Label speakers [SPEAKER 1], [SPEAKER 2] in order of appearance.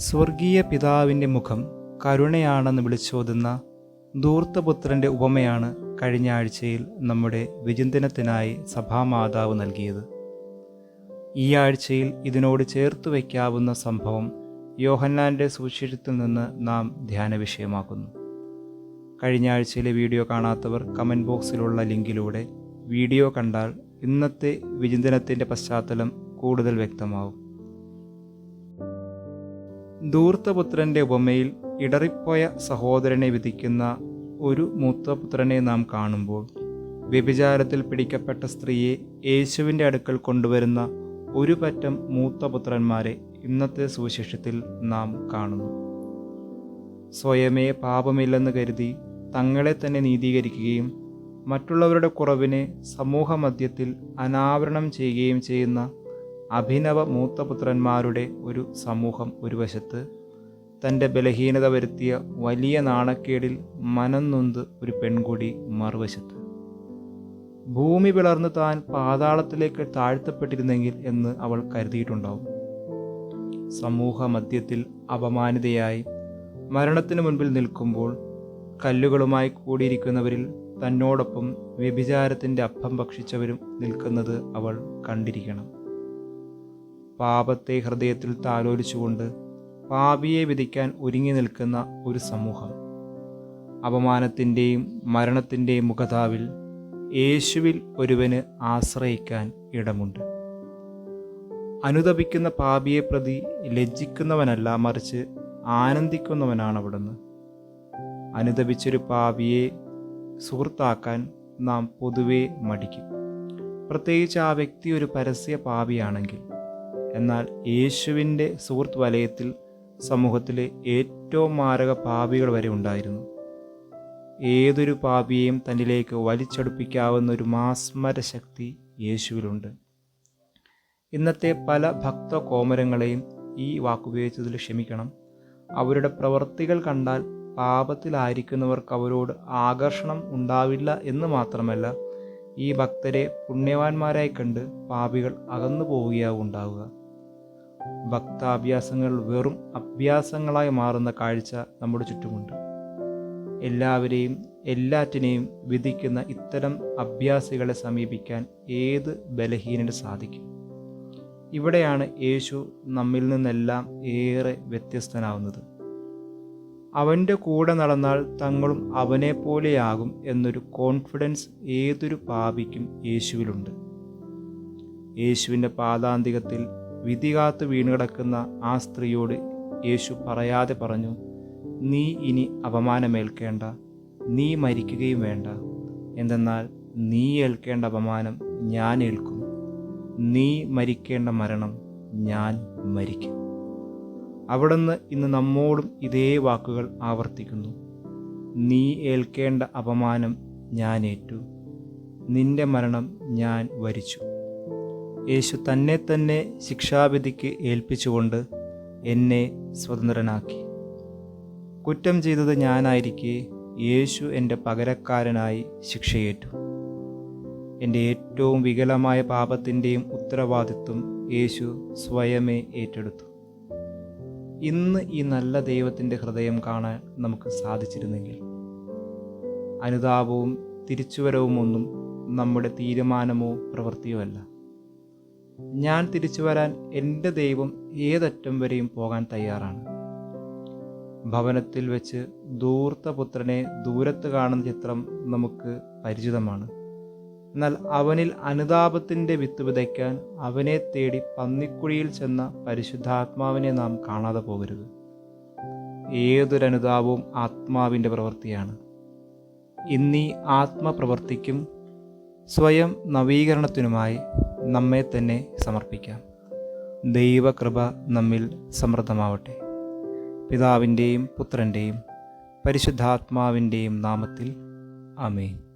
[SPEAKER 1] സ്വർഗീയ പിതാവിന്റെ മുഖം കരുണയാണെന്ന് വിളിച്ചോതുന്ന ധൂർത്തപുത്രന്റെ ഉപമയാണ് കഴിഞ്ഞ ആഴ്ചയിൽ നമ്മുടെ വിചിന്തനത്തിനായി സഭാമാതാവ് നൽകിയത്. ഈ ആഴ്ചയിൽ ഇതിനോട് ചേർത്ത് വയ്ക്കാവുന്ന സംഭവം യോഹന്നാന്റെ സുവിശേഷത്തിൽ നിന്ന് നാം ധ്യാന വിഷയമാക്കുന്നു. കഴിഞ്ഞ ആഴ്ചയിലെ വീഡിയോ കാണാത്തവർ കമന്റ് ബോക്സിലുള്ള ലിങ്കിലൂടെ വീഡിയോ കണ്ടാൽ ഇന്നത്തെ വിചിന്തനത്തിന്റെ പശ്ചാത്തലം കൂടുതൽ വ്യക്തമാവും ധൂർത്തപുത്രന്റെ ഉപമയിൽ ഇടറിപ്പോയ സഹോദരനെ വിധിക്കുന്ന ഒരു മൂത്തപുത്രനെ നാം കാണുമ്പോൾ വ്യഭിചാരത്തിൽ പിടിക്കപ്പെട്ട സ്ത്രീയെ യേശുവിന്റെ അടുക്കൽ കൊണ്ടുവരുന്ന ഒരു പറ്റം മൂത്തപുത്രന്മാരെ ഇന്നത്തെ സുവിശേഷത്തിൽ നാം കാണുന്നു. സ്വയമേ പാപമില്ലെന്ന് കരുതി തങ്ങളെ തന്നെ നീതീകരിക്കുകയും മറ്റുള്ളവരുടെ കുറവിനെ സമൂഹമധ്യത്തിൽ അനാവരണം ചെയ്യുകയും ചെയ്യുന്ന അഭിനവ മൂത്തപുത്രന്മാരുടെ ഒരു സമൂഹം ഒരു വശത്ത് തന്റെ ബലഹീനത വരുത്തിയ വലിയ നാണക്കേടിൽ മനം നൊന്ത് ഒരു പെൺകുടി മറുവശത്ത്. ഭൂമി പിളർന്ന് താൻ പാതാളത്തിലേക്ക് താഴ്ത്തപ്പെട്ടിരുന്നെങ്കിൽ എന്ന് അവൾ കരുതിയിട്ടുണ്ടാവും. സമൂഹ മധ്യത്തിൽ അപമാനിതയായി മരണത്തിനു മുൻപിൽ നിൽക്കുമ്പോൾ കല്ലുകളുമായി കൂടിയിരിക്കുന്നവരിൽ തന്നോടൊപ്പം വ്യഭിചാരത്തിന്റെ അപ്പം ഭക്ഷിച്ചവരും നിൽക്കുന്നത് അവൾ കണ്ടിരിക്കണം. പാപത്തെ ഹൃദയത്തിൽ താലോലിച്ചുകൊണ്ട് പാപിയെ വിധിക്കാൻ ഒരുങ്ങി നിൽക്കുന്ന ഒരു സമൂഹം. അപമാനത്തിന്റെയും മരണത്തിന്റെയും മുഖതാവിൽ യേശുവിൽ ഒരുവന് ആശ്രയിക്കാൻ ഇടമുണ്ട്. അനുതപിക്കുന്ന പാപിയെ പ്രതി ലജ്ജിക്കുന്നവനല്ല മറിച്ച് ആനന്ദിക്കുന്നവനാണ് അവിടുന്ന് അനുതപിച്ചൊരു പാപിയെ സുഹൃത്താക്കാൻ നാം പൊതുവെ മടിക്കും. പ്രത്യേകിച്ച് ആ വ്യക്തി ഒരു പരസ്യ പാപിയാണെങ്കിൽ എന്നാൽ യേശുവിന്റെ സുഹൃത്ത് വലയത്തിൽ സമൂഹത്തിലെ ഏറ്റവും മാരക പാപികൾ വരെ ഉണ്ടായിരുന്നു. ഏതൊരു പാപിയെയും തന്നിലേക്ക് വലിച്ചടുപ്പിക്കാവുന്ന ഒരു മാസ്മര ശക്തി യേശുവിലുണ്ട്. ഇന്നത്തെ പല ഭക്ത കോമരങ്ങളെയും ഈ വാക്കുപയോഗിച്ചതിൽ ക്ഷമിക്കണം. അവരുടെ പ്രവൃത്തികൾ കണ്ടാൽ പാപത്തിലായിരിക്കുന്നവർക്ക് അവരോട് ആകർഷണം ഉണ്ടാവില്ല എന്ന് മാത്രമല്ല ഈ ഭക്തരെ പുണ്യവാന്മാരായി കണ്ട് പാപികൾ അകന്നു പോവുകയാവും ഉണ്ടാവുക ഭക്താഭ്യാസങ്ങൾ വെറും അഭ്യാസങ്ങളായി മാറുന്ന കാഴ്ച നമ്മുടെ ചുറ്റുമുണ്ട്. എല്ലാവരെയും എല്ലാറ്റിനെയും വിധിക്കുന്ന ഇത്തരം അഭ്യാസികളെ സമീപിക്കാൻ ഏത് ബലഹീനന് സാധിക്കും? ഇവിടെയാണ് യേശു നമ്മിൽ നിന്നെല്ലാം ഏറെ വ്യത്യസ്തനാവുന്നത്. അവന്റെ കൂടെ നടന്നാൽ തങ്ങളും അവനെപ്പോലെയാകും എന്നൊരു കോൺഫിഡൻസ് ഏതൊരു പാപിക്കും യേശുവിലുണ്ട്. യേശുവിന്റെ പാദാന്തികത്തിൽ വിധി കാത്ത് വീണുകിടക്കുന്ന ആ സ്ത്രീയോട് യേശു പറയാതെ പറഞ്ഞു നീ ഇനി അപമാനമേൽക്കേണ്ട നീ മരിക്കുകയും വേണ്ട. എന്തെന്നാൽ നീ ഏൽക്കേണ്ട അപമാനം ഞാൻ ഏൽക്കും. നീ മരിക്കേണ്ട മരണം ഞാൻ മരിക്കും. അവിടുന്ന് ഇന്ന് നമ്മോടും ഇതേ വാക്കുകൾ ആവർത്തിക്കുന്നു. നീ ഏൽക്കേണ്ട അപമാനം ഞാൻ ഏറ്റു. നിന്റെ മരണം ഞാൻ വരിച്ചു. യേശു തന്നെ തന്നെ ശിക്ഷാവിധിക്ക് ഏൽപ്പിച്ചുകൊണ്ട് എന്നെ സ്വതന്ത്രനാക്കി. കുറ്റം ചെയ്തത് ഞാനായിരിക്കെ യേശു എന്റെ പകരക്കാരനായി ശിക്ഷയേറ്റു. എന്റെ ഏറ്റവും വികലമായ പാപത്തിന്റെയും ഉത്തരവാദിത്വം യേശു സ്വയമേ ഏറ്റെടുത്തു. ഇന്ന് ഈ നല്ല ദൈവത്തിന്റെ ഹൃദയം കാണാൻ നമുക്ക് സാധിച്ചിരുന്നെങ്കിൽ അനുതാപവും തിരിച്ചുവരവും ഒന്നും നമ്മുടെ തീരുമാനമോ പ്രവൃത്തിയോ അല്ല. ഞാൻ തിരിച്ചു വരാൻ എന്റെ ദൈവം ഏതറ്റം വരെയും പോകാൻ തയ്യാറാണ്. ഭവനത്തിൽ വെച്ച് ധൂർത്തപുത്രനെ ദൂരത്ത് കാണുന്ന ചിത്രം നമുക്ക് പരിചിതമാണ്. എന്നാൽ അവനിൽ അനുതാപത്തിന്റെ വിത്ത് വിതയ്ക്കാൻ അവനെ തേടി പന്നിക്കുഴിയിൽ ചെന്ന പരിശുദ്ധാത്മാവിനെ നാം കാണാതെ പോകരുത്. ഏതൊരനുതാപവും ആത്മാവിന്റെ പ്രവൃത്തിയാണ്. ഇന്നീ ആത്മപ്രവൃത്തിക്കും സ്വയം നവീകരണത്തിനുമായി നമ്മെ തന്നെ സമർപ്പിക്കാം. ദൈവകൃപ നമ്മിൽ സമൃദ്ധമാവട്ടെ. പിതാവിന്റെയും പുത്രന്റെയും പരിശുദ്ധാത്മാവിന്റെയും നാമത്തിൽ അമേൻ